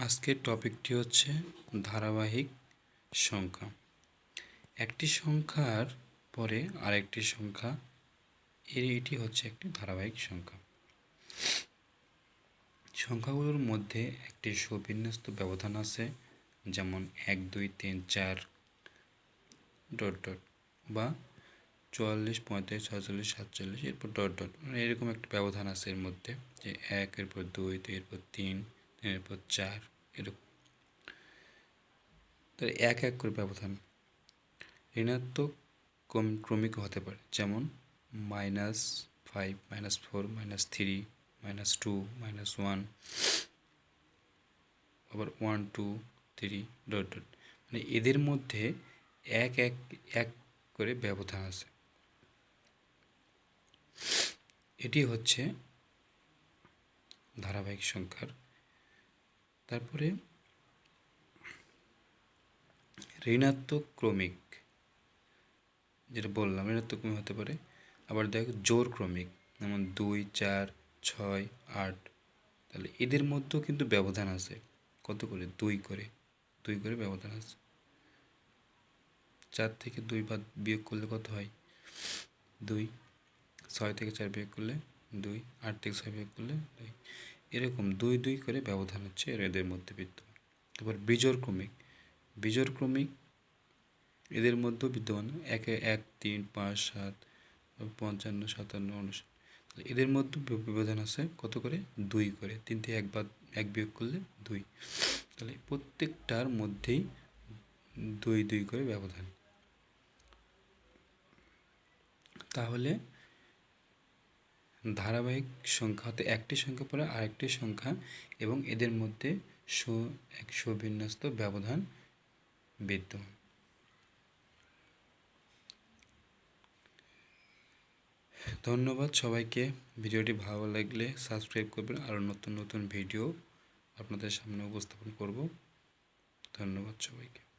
আজকের টপিকটি হচ্ছে ধারাবাহিক সংখ্যা। একটি সংখ্যার পরে আরেকটি সংখ্যা, এর এটি হচ্ছে একটি ধারাবাহিক সংখ্যা। সংখ্যাগুলোর মধ্যে একটি সুবিন্যস্ত ব্যবধান আছে, যেমন এক, দুই, তিন, চার, ডট ডট বা চুয়াল্লিশ, পঁয়তাল্লিশ, ছয়চল্লিশ, সাতচল্লিশ, এরপর ডট ডট। মানে এরকম একটা ব্যবধান আছে এর মধ্যে যে এক, এরপর দুই, এরপর তিন তিনের পর চার এরকম তাহলে এক এক করে ব্যবধান ঋণাত্মক কম ক্রমিক হতে পারে। যেমন minus five minus four minus three minus two minus one আবার one two three dot dot মানে এদের মধ্যে এক এক এক করে ব্যবধান আছে। এটি হচ্ছে ধারাবাহিক সংখ্যার তারপরে ঋণাত্মক ক্রমিক যেটা বললাম ঋণাত্মক ক্রমিক হতে পারে। আবার দেখো জোর ক্রমিক যেমন দুই, চার, ছয়, আট, তাহলে এদের মধ্যেও কিন্তু ব্যবধান আছে। কত করে? দুই করে। দুই করে ব্যবধান আছে। চার থেকে দুই বাদ বিয়োগ করলে কত হয়? দুই। ছয় থেকে চার বিয়োগ করলে দুই। আট থেকে ছয় বিয়োগ করলে দুই। এরকম দুই দুই করে ব্যবধান হচ্ছে এদের মধ্যে বিদ্যমান। তারপর বিজোর ক্রমিক। এদের মধ্যেও বিদ্যমান একে এক, তিন, পাঁচ, সাত, পঞ্চান্ন, সাতান্ন, উনষাট। এদের মধ্যে ব্যবধান আছে কত করে? দুই করে। তিন থেকে এক বাদ, এক বিয়োগ করলে দুই। তাহলে প্রত্যেকটার মধ্যেই দুই দুই করে ব্যবধান। তাহলে ধারাবাহিক সংখ্যা হতে একটি সংখ্যা পরে আরেকটি সংখ্যা এবং এদের মধ্যে সু, এক সুবিন্যস্ত ব্যবধান বিদ্যমান। ধন্যবাদ সবাইকে। ভিডিওটি ভালো লাগলে সাবস্ক্রাইব করবেন। আরও নতুন নতুন ভিডিও আপনাদের সামনে উপস্থাপন করব। ধন্যবাদ সবাইকে।